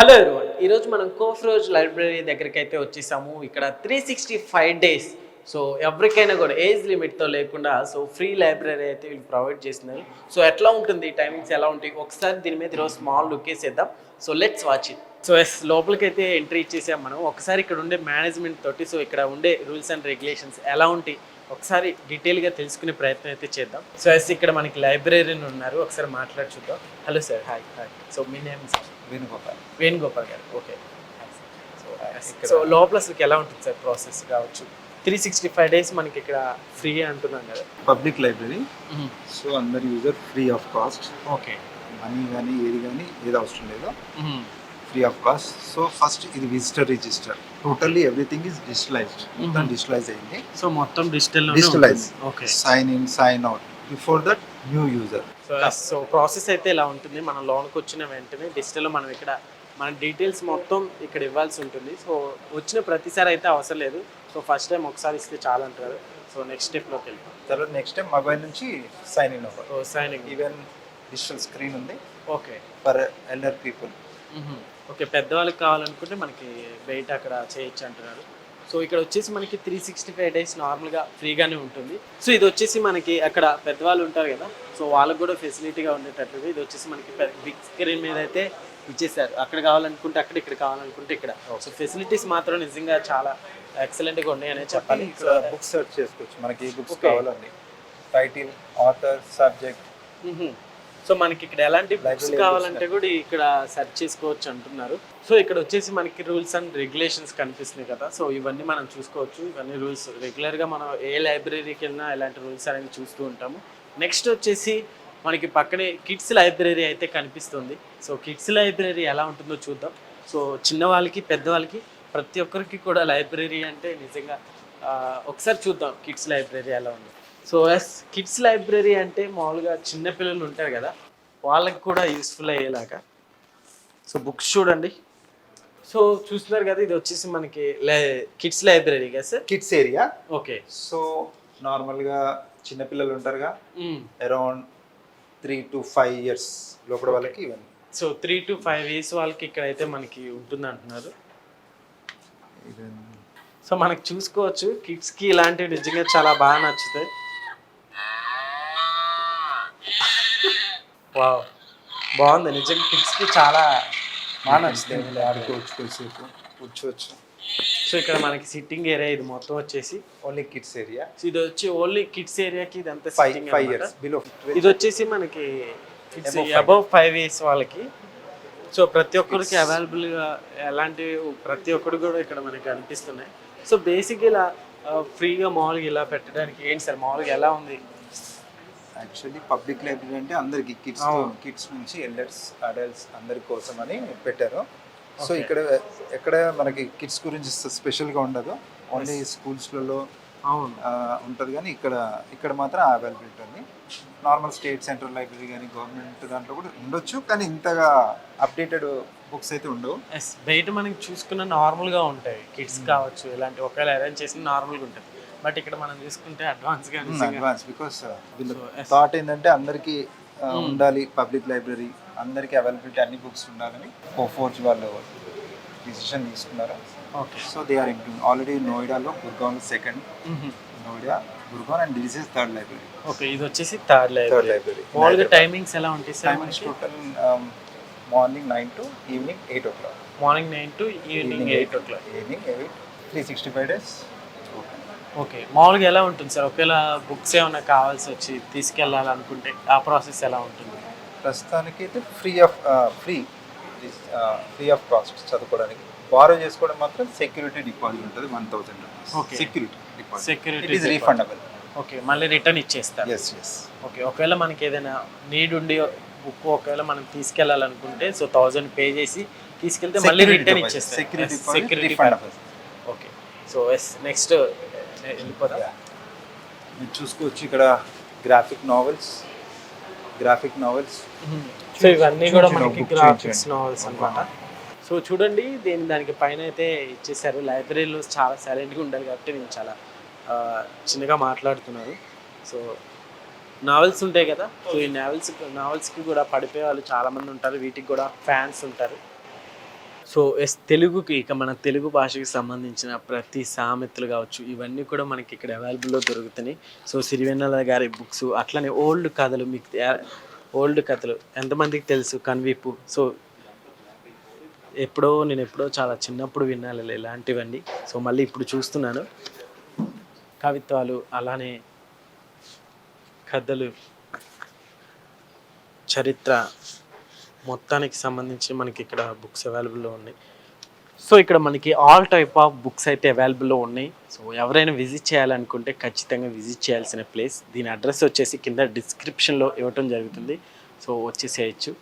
Hello ఎవరు ఈరోజు మనం కోఫ్రోజ్ లైబ్రరీ దగ్గరికి అయితే వచ్చేసాము. ఇక్కడ three sixty five days so ఎవరికైనా కూడా ఏజ్ లిమిట్తో లేకుండా సో ఫ్రీ లైబ్రరీ అయితే వీళ్ళు ప్రొవైడ్ చేస్తున్నారు. సో ఎట్లా ఉంటుంది? టైమింగ్స్ ఎలా ఉంటాయి? ఒకసారి దీని మీద ఈరోజు స్మాల్ లుక్ వేసేద్దాం. So let's watch it so yes లోపలికి అయితే ఎంట్రీ ఇచ్చేసాం మనం. ఒకసారి ఇక్కడ ఉండే మేనేజ్మెంట్ తోటి సో ఇక్కడ ఉండే రూల్స్ అండ్ రెగ్యులేషన్స్ ఎలా ఉంటాయి? ఒకసారి డీటెయిల్గా తెలుసుకునే ప్రయత్నం అయితే చేద్దాం. సో ఎస్ ఇక్కడ మనకి లైబ్రరీని ఉన్నారు. ఒకసారి మాట్లాడి చూద్దాం. Hello sir hi hi so మీ నేమ్ సార్ వేణుగోపాల్ వేణుగోపాల్ గారు. ఓకే సో లోపల అసలు ఎలా ఉంటుంది సార్ ప్రాసెస్ కావచ్చు. త్రీ సిక్స్టీ ఫైవ్ డేస్ మనకి ఇక్కడ ఫ్రీ అంటున్నాం కదా. పబ్లిక్ లైబ్రరీ సో అందరి user free of cost okay money కానీ ఏది కానీ ఏది అవసరం లేదు free of cost so first ఇది visitor register totally everything is digitalized మొత్తం. డిజిటలైజ్ అయింది. సో మొత్తం digital Digitalize. Okay sign in sign out before that new user so process అయితే ఇలా ఉంటుంది. మనం లోన్కి వచ్చిన వెంటనే డిజిటల్లో మనం ఇక్కడ మన డీటెయిల్స్ మొత్తం ఇక్కడ ఇవ్వాల్సి ఉంటుంది. సో వచ్చిన ప్రతిసారి అయితే అవసరం లేదు. సో ఫస్ట్ టైం ఒకసారి ఇస్తే చాలు అంటారు. సో నెక్స్ట్ స్టెప్లోకి వెళ్తాం. తర్వాత నెక్స్ట్ టైం మొబైల్ నుంచి సైన్ ఇన్ అవ్వాలి. So signing even digital screen ఉంది. Okay. For elder people okay పెద్దవాళ్ళకి కావాలనుకుంటే మనకి బయట అక్కడ చేయొచ్చు అంటున్నారు. సో ఇక్కడ వచ్చేసి మనకి త్రీ సిక్స్టీ ఫైవ్ డేస్ నార్మల్గా ఫ్రీగానే ఉంటుంది. సో ఇది వచ్చేసి మనకి అక్కడ పెద్దవాళ్ళు ఉంటారు కదా సో వాళ్ళకి కూడా ఫెసిలిటీగా ఉండేటట్లుగా ఇది వచ్చేసి మనకి బిగ్ స్క్రీన్ మీద అయితే ఇచ్చేసారు. అక్కడ కావాలనుకుంటే అక్కడ ఇక్కడ కావాలనుకుంటే ఇక్కడ. సో ఫెసిలిటీస్ మాత్రం నిజంగా చాలా ఎక్సలెంట్గా ఉన్నాయనే చెప్పాలి. బుక్స్ సెర్చ్ చేసుకోవచ్చు. మనకి బుక్స్. కావాలండి. Title author subject. సో మనకి ఇక్కడ ఎలాంటి బుక్స్ కావాలంటే కూడా ఇక్కడ సెర్చ్ చేసుకోవచ్చు అంటున్నారు. సో ఇక్కడ వచ్చేసి మనకి రూల్స్ అండ్ రెగ్యులేషన్స్ కనిపిస్తున్నాయి కదా. సో ఇవన్నీ మనం చూసుకోవచ్చు. ఇవన్నీ రూల్స్ రెగ్యులర్గా మనం ఏ లైబ్రరీకి వెళ్ళినా ఇలాంటి రూల్స్ అనేవి చూస్తూ ఉంటాము. నెక్స్ట్ వచ్చేసి మనకి పక్కనే కిడ్స్ లైబ్రరీ అయితే కనిపిస్తుంది. సో కిడ్స్ లైబ్రరీ ఎలా ఉంటుందో చూద్దాం. సో చిన్నవాళ్ళకి పెద్దవాళ్ళకి ప్రతి ఒక్కరికి కూడా లైబ్రరీ అంటే నిజంగా ఒకసారి చూద్దాం కిడ్స్ లైబ్రరీ ఎలా ఉంది. సో ఎస్ కిడ్స్ లైబ్రరీ అంటే మామూలుగా చిన్న పిల్లలు ఉంటారు కదా వాళ్ళకి కూడా యూస్ఫుల్ అయ్యేలాగా. సో బుక్స్ చూడండి. సో చూస్తున్నారు కదా ఇది వచ్చేసి మనకి కిడ్స్ లైబ్రరీ కదా sir kids area okay so నార్మల్గా చిన్నపిల్లలు ఉంటారుగా. Around three to five years లోపల వాళ్ళకి ఇవన్నీ. So three to five years వాళ్ళకి ఇక్కడైతే మనకి ఉంటుంది అంటున్నారు సో మనకి చూసుకోవచ్చు కిడ్స్కి ఇలాంటివి నిజంగా చాలా బాగా నచ్చుతాయి. వావ్. బాగుంది. నిజంగా కిడ్స్కి చాలా బాగా నచ్చుతాయి ఆడుకోవచ్చు కొద్దిసేపు కూర్చోవచ్చు సో ఇక్కడ మనకి సిట్టింగ్ ఏరియా ఇది మొత్తం వచ్చేసి ఓన్లీ కిడ్స్ ఏరియా. ఇది వచ్చి ఓన్లీ కిడ్స్ ఏరియాకి ఇదంతా five sitting five years below ఇది వచ్చేసి మనకి కిడ్స్. అబౌవ్ ఫైవ్ ఇయర్స్ వాళ్ళకి. సో ప్రతి ఒక్కరికి అవైలబుల్గా ఎలాంటి ప్రతి ఒక్కరు కూడా ఇక్కడ మనకి కనిపిస్తున్నాయి సో బేసిక్ ఇలా ఫ్రీగా మామూలుగా ఇలా పెట్టడానికి ఏంటి సార్? మామూలుగా ఎలా ఉంది? యాక్చువల్లీ పబ్లిక్ లైబ్రరీ అంటే అందరికి కిడ్స్. కిడ్స్ నుంచి ఎల్డర్స్ అడల్ట్స్ అందరి కోసం అని పెట్టారు. సో. ఇక్కడ ఎక్కడ మనకి కిడ్స్ గురించి స్పెషల్గా ఉండదు. ఓన్లీ స్కూల్స్లలో అవును. ఉంటుంది కానీ ఇక్కడ ఇక్కడ మాత్రం అవైలబిలిటీ ఉంది. నార్మల్ స్టేట్ సెంట్రల్ లైబ్రరీ కానీ గవర్నమెంట్ దాంట్లో కూడా ఉండొచ్చు కానీ ఇంతగా అప్డేటెడ్ బుక్స్ అయితే ఉండవు. బయట మనకి చూసుకున్న నార్మల్గా ఉంటాయి. కిడ్స్ కావచ్చు ఇలాంటి ఒకవేళ అరేంజ్ చేసిన నార్మల్గా ఉంటుంది బట్ ఇక్కడ మనం అడ్వాన్స్గా అడ్వాన్స్ బికాస్ వీళ్ళ So, yes. థాట్ ఏంటంటే అందరికీ ఆ, ఉండాలి పబ్లిక్ లైబ్రరీ అందరికీ అవైలబిలిటీ అన్ని బుక్స్ ఉండాలని ఫోర్జ్ వాళ్ళు డిసిషన్ తీసుకున్నారు? Okay so they are into already నోయిడాలో గుర్గాన్లో second Noida Gurgaon and this is third library okay ఇది వచ్చేసి థర్డ్ థర్డ్ లైబ్రరీ లైబ్రరీ మామూలుగా టైమింగ్స్ ఎలా ఉంటాయి sir timings total morning nine to evening eight o'clock morning nine to evening eight o'clock evening eight three sixty five days okay. మామూలుగా ఎలా ఉంటుంది sir? ఒకవేళ books ఏమైనా కావాల్సి వచ్చి తీసుకెళ్ళాలనుకుంటే ఆ ప్రాసెస్ ఎలా ఉంటుంది? ప్రస్తుతానికి అయితే free of free free of cost చదువుకోవడానికి. బారో చేసుకోవడం మాత్రం సెక్యూరిటీ డిపాజిట్ ఉంటుంది one thousand Okay. Security deposit. Is deposit. Refundable okay. మళ్ళీ రిటర్న్ ఇచ్చేస్తారు. Yes yes okay. ఒకవేళ మనకి ఏదైనా నీడ్ ఉండి బుక్ ఒకవేళ మనం తీసుకెళ్ళాలనుకుంటే సో థౌజండ్ పే చేసి తీసుకెళ్తే మళ్ళీ రిటర్న్ ఇచ్చేస్తారు. Security security okay so yes next వెళ్ళిపోతా మీరు చూసుకోవచ్చు ఇక్కడ graphic novels graphic novels so ఇవన్నీ కూడా మనకి గ్రాఫిక్స్. నావెల్స్ అన్నమాట. సో చూడండి దీని దానికి పైన అయితే ఇచ్చేసారు లైబ్రరీలో చాలా సైలెంట్గా ఉండాలి కాబట్టి నేను చాలా చిన్నగా మాట్లాడుతున్నారు సో నావెల్స్ ఉంటాయి కదా సో ఈ నావెల్స్ నావెల్స్కి కూడా పడిపోయే వాళ్ళు చాలా మంది ఉంటారు. వీటికి కూడా ఫ్యాన్స్ ఉంటారు. సో ఎస్ తెలుగుకి ఇక మన తెలుగు భాషకి సంబంధించిన ప్రతి సామెతలు కావచ్చు ఇవన్నీ కూడా మనకి ఇక్కడ అవైలబుల్లో దొరుకుతున్నాయి. సో సిరివెన్నెల గారి బుక్స్ అట్లనే ఓల్డ్ కథలు మీకు ఓల్డ్ కథలు ఎంతమందికి తెలుసు? కన్వీపు. సో ఎప్పుడో నేను ఎప్పుడో చాలా చిన్నప్పుడు విన్నాను ఇలాంటివన్నీ. సో మళ్ళీ ఇప్పుడు చూస్తున్నాను. కవిత్వాలు అలానే కథలు చరిత్ర మొత్తానికి సంబంధించి మనకి ఇక్కడ బుక్స్ అవైలబుల్లో ఉన్నాయి. సో ఇక్కడ మనకి ఆల్ టైప్ ఆఫ్ బుక్స్ అయితే అవైలబుల్లో ఉన్నాయి. సో ఎవరైనా విజిట్ చేయాలనుకుంటే ఖచ్చితంగా విజిట్ చేయాల్సిన ప్లేస్. దీని అడ్రస్ వచ్చేసి కింద డిస్క్రిప్షన్లో ఇవ్వటం జరుగుతుంది. సో వచ్చేసేయచ్చు.